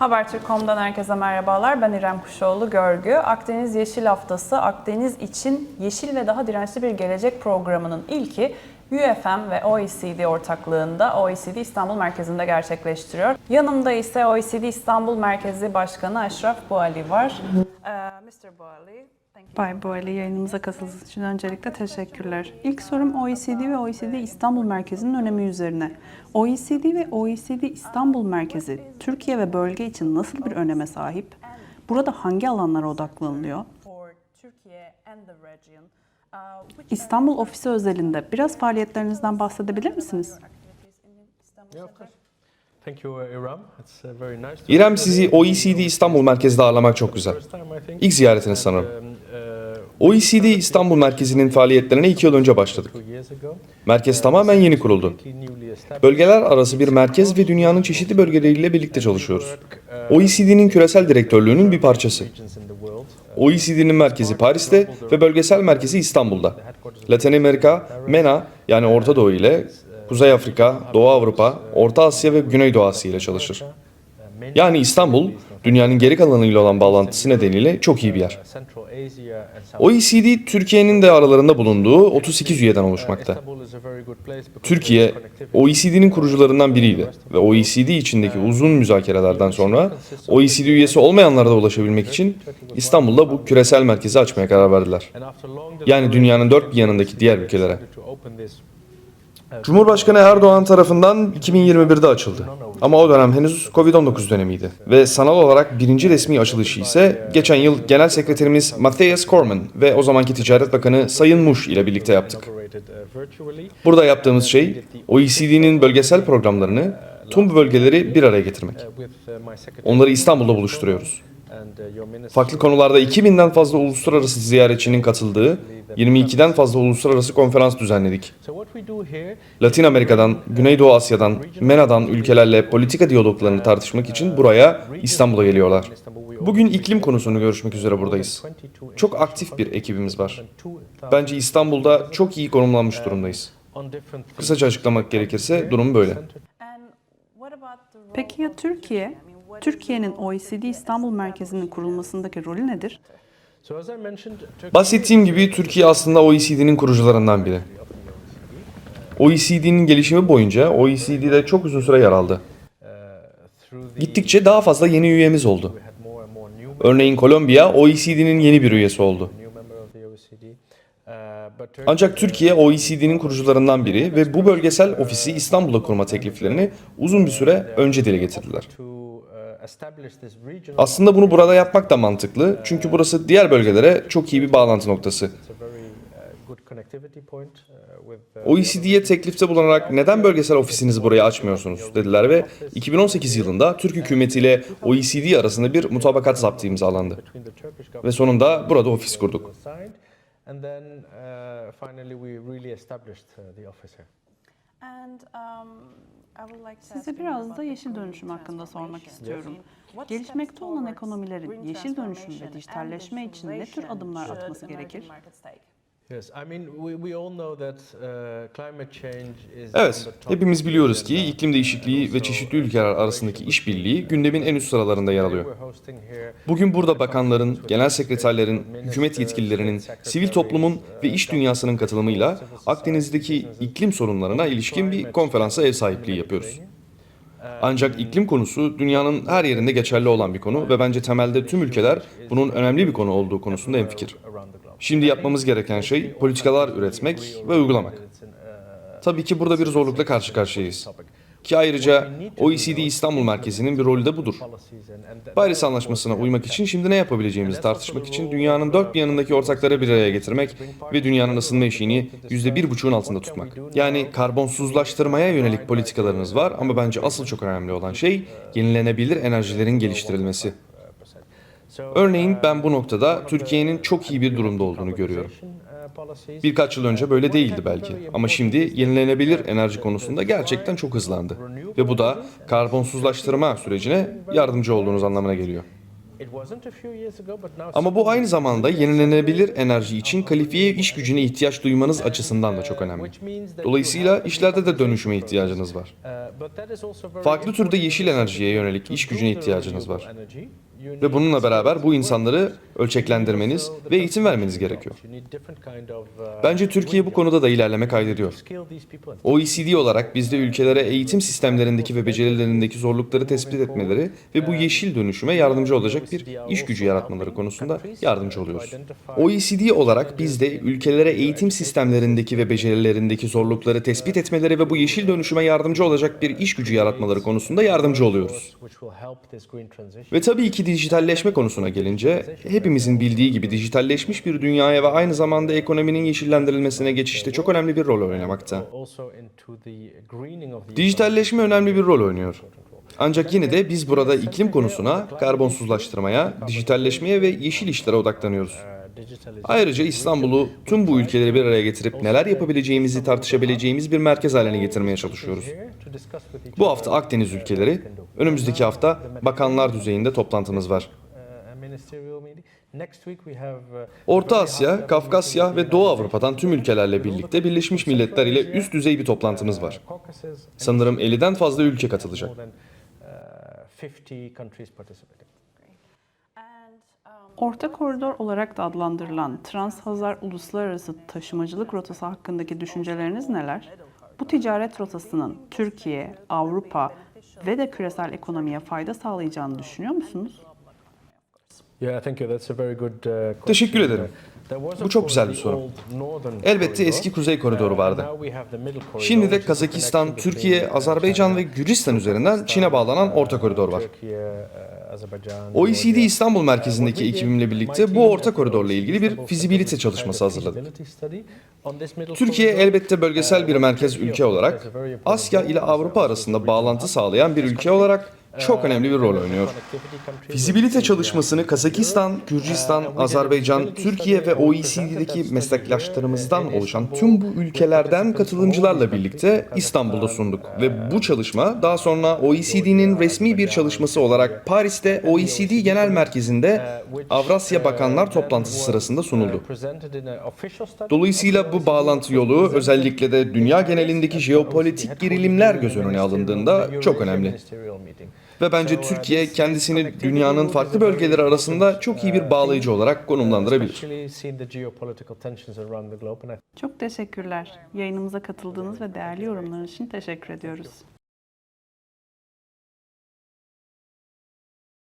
Habertürk.com'dan herkese merhabalar. Ben İrem Kuşoğlu Görgü. Akdeniz Yeşil Haftası, Akdeniz için yeşil ve daha dirençli bir gelecek programının ilki UFM ve OECD ortaklığında OECD İstanbul Merkezi'nde gerçekleştiriyor. Yanımda ise OECD İstanbul Merkezi Başkanı Eşref Buali var. Ee, Mr. Buali. Bay Buali yayınımıza katıldığınız için öncelikle teşekkürler. İlk sorum OECD ve OECD İstanbul Merkezi'nin önemi üzerine. OECD ve OECD İstanbul Merkezi Türkiye ve bölge için nasıl bir öneme sahip? Burada hangi alanlara odaklanılıyor? İstanbul ofisi özelinde biraz faaliyetlerinizden bahsedebilir misiniz? Yeah. İrem sizi OECD İstanbul merkezde ağırlamak çok güzel. İlk ziyaretiniz sanırım. Um, uh, OECD İstanbul merkezinin faaliyetlerine iki yıl önce başladık. Merkez tamamen yeni kuruldu. Bölgeler arası bir merkez ve dünyanın çeşitli bölgeleriyle birlikte çalışıyoruz. Uh, OECD'nin küresel direktörlüğünün bir parçası. OECD'nin merkezi Paris'te ve bölgesel merkezi İstanbul'da. Latin Amerika, MENA yani Orta Doğu ile Kuzey Afrika, Doğu Avrupa, Orta Asya ve Güneydoğu Asya ile çalışır. Yani İstanbul, dünyanın geri kalanıyla olan bağlantısı nedeniyle çok iyi bir yer. OECD, Türkiye'nin de aralarında bulunduğu 38 üyeden oluşmakta. Türkiye. OECD'nin kurucularından biriydi ve OECD içindeki uzun müzakerelerden sonra OECD üyesi olmayanlara da ulaşabilmek için İstanbul'da bu küresel merkezi açmaya karar verdiler. Yani dünyanın dört bir yanındaki diğer ülkelere. Cumhurbaşkanı Erdoğan tarafından 2021'de açıldı. Ama o dönem henüz Covid-19 dönemiydi. Ve sanal olarak birinci resmi açılışı ise geçen yıl Genel Sekreterimiz Matthias Cormann ve o zamanki Ticaret Bakanı Sayın Muş ile birlikte yaptık. Burada yaptığımız şey OECD'nin bölgesel programlarını tüm bölgeleri bir araya getirmek. Onları İstanbul'da buluşturuyoruz. Uh. Farklı konularda 2000'den fazla uluslararası ziyaretçinin katıldığı 22'den fazla uluslararası konferans düzenledik. Latin Amerika'dan, Güneydoğu Asya'dan, MENA'dan ülkelerle politika diyaloglarını tartışmak için buraya İstanbul'a geliyorlar. Bugün iklim konusunu görüşmek üzere buradayız. 22 Çok aktif bir ekibimiz var. 2000 Bence İstanbul'da çok iyi konumlanmış durumdayız. Kısaca açıklamak gerekirse durum böyle. Peki ya Türkiye? Türkiye'nin OECD İstanbul Merkezi'nin kurulmasındaki rolü nedir? Bahsettiğim gibi Türkiye aslında OECD'nin kurucularından biri. OECD'nin gelişimi boyunca OECD'de çok uzun süre yer aldı. Gittikçe daha fazla yeni üyemiz oldu. Örneğin Kolombiya OECD'nin yeni bir üyesi oldu. Ancak Türkiye OECD'nin kurucularından biri ve bu bölgesel ofisi İstanbul'da kurma tekliflerini uzun bir süre önce dile getirdiler. Aslında bunu burada yapmak da mantıklı çünkü burası diğer bölgelere çok iyi bir bağlantı noktası. uh, point uh, uh, OECD'ye teklifte bulunarak neden bölgesel ofisinizi buraya açmıyorsunuz dediler ve 2018 yılında Türk hükümetiyle OECD arasında bir mutabakat zaptı imzalandı. Ve sonunda burada ofis kurduk. and then uh, finally we really established uh, the office here. Size biraz da yeşil dönüşüm hakkında sormak istiyorum. Gelişmekte olan ekonomilerin yeşil dönüşüm ve dijitalleşme için ne tür adımlar atması gerekir? Yes, I mean we, we all know that uh, climate change is Evet, hepimiz biliyoruz ki iklim değişikliği ve çeşitli ülkeler arasındaki işbirliği gündemin en üst sıralarında yer alıyor. Bugün burada bakanların, genel sekreterlerin, hükümet yetkililerinin, sivil toplumun ve iş dünyasının katılımıyla Akdeniz'deki iklim sorunlarına ilişkin bir konferansa ev sahipliği yapıyoruz. Ancak iklim konusu dünyanın her yerinde geçerli olan bir konu ve bence temelde tüm ülkeler bunun önemli bir konu olduğu konusunda hemfikir. Şimdi yapmamız gereken şey politikalar üretmek ve uygulamak. Tabii ki burada bir zorlukla karşı karşıyayız. Ki ayrıca OECD İstanbul Merkezi'nin bir rolü de budur. Paris Anlaşması'na uymak için şimdi ne yapabileceğimizi tartışmak için dünyanın dört bir yanındaki ortakları bir araya getirmek ve dünyanın ısınma eşiğini yüzde bir buçuğun altında tutmak. Yani karbonsuzlaştırmaya yönelik politikalarınız var ama bence asıl çok önemli olan şey yenilenebilir enerjilerin geliştirilmesi. Örneğin ben bu noktada Türkiye'nin çok iyi bir durumda olduğunu görüyorum. Birkaç yıl önce böyle değildi belki ama şimdi yenilenebilir enerji konusunda gerçekten çok hızlandı. Ve bu da karbonsuzlaştırma sürecine yardımcı olduğunuz anlamına geliyor. Ama bu aynı zamanda yenilenebilir enerji için kalifiye iş gücüne ihtiyaç duymanız açısından da çok önemli. Dolayısıyla işlerde de dönüşüme ihtiyacınız var. Farklı türde yeşil enerjiye yönelik iş gücüne ihtiyacınız var. Ve bununla beraber bu insanları ölçeklendirmeniz ve eğitim vermeniz gerekiyor. Bence Türkiye bu konuda da ilerleme kaydediyor. OECD olarak biz de ülkelere eğitim sistemlerindeki ve becerilerindeki zorlukları tespit etmeleri ve bu yeşil dönüşüme yardımcı olacak bir iş gücü yaratmaları konusunda yardımcı oluyoruz. OECD olarak biz de ülkelere eğitim sistemlerindeki ve becerilerindeki zorlukları tespit etmeleri ve bu yeşil dönüşüme yardımcı olacak bir iş gücü yaratmaları konusunda yardımcı oluyoruz. Ve tabii ki dijitalleşme konusuna gelince hepimizin bildiği gibi dijitalleşmiş bir dünyaya ve aynı zamanda ekonominin yeşillendirilmesine geçişte çok önemli bir rol oynamakta. Dijitalleşme önemli bir rol oynuyor. Ancak yine de biz burada iklim konusuna, karbonsuzlaştırmaya, dijitalleşmeye ve yeşil işlere odaklanıyoruz. Ayrıca İstanbul'u tüm bu ülkeleri bir araya getirip neler yapabileceğimizi tartışabileceğimiz bir merkez haline getirmeye çalışıyoruz. Bu hafta Akdeniz ülkeleri, önümüzdeki hafta bakanlar düzeyinde toplantımız var. Orta Asya, Kafkasya ve Doğu Avrupa'dan tüm ülkelerle birlikte Birleşmiş Milletler ile üst düzey bir toplantımız var. Sanırım 50'den fazla ülke katılacak. Orta koridor olarak da adlandırılan Trans-Hazar Uluslararası Taşımacılık Rotası hakkındaki düşünceleriniz neler? Bu ticaret rotasının Türkiye, Avrupa ve de küresel ekonomiye fayda sağlayacağını düşünüyor musunuz? Teşekkür ederim. Bu çok güzel bir soru. Elbette eski Kuzey Koridoru vardı. Şimdi de Kazakistan, Türkiye, Azerbaycan ve Gürcistan üzerinden Çin'e bağlanan Orta Koridor var. OECD İstanbul merkezindeki ekibimle birlikte bu orta koridorla ilgili bir fizibilite çalışması hazırladık. Türkiye elbette bölgesel bir merkez ülke olarak Asya ile Avrupa arasında bağlantı sağlayan bir ülke olarak çok önemli bir rol oynuyor. Fizibilite çalışmasını Kazakistan, Gürcistan, Azerbaycan, Türkiye ve OECD'deki meslektaşlarımızdan oluşan tüm bu ülkelerden katılımcılarla birlikte İstanbul'da sunduk. Ve bu çalışma daha sonra OECD'nin resmi bir çalışması olarak Paris'te OECD Genel Merkezi'nde Avrasya Bakanlar Toplantısı sırasında sunuldu. Dolayısıyla bu bağlantı yolu özellikle de dünya genelindeki jeopolitik gerilimler göz önüne alındığında çok önemli. Ve bence Türkiye kendisini dünyanın farklı bölgeleri arasında çok iyi bir bağlayıcı olarak konumlandırabilir. Çok teşekkürler. Yayınımıza katıldığınız ve değerli yorumlarınız için teşekkür ediyoruz.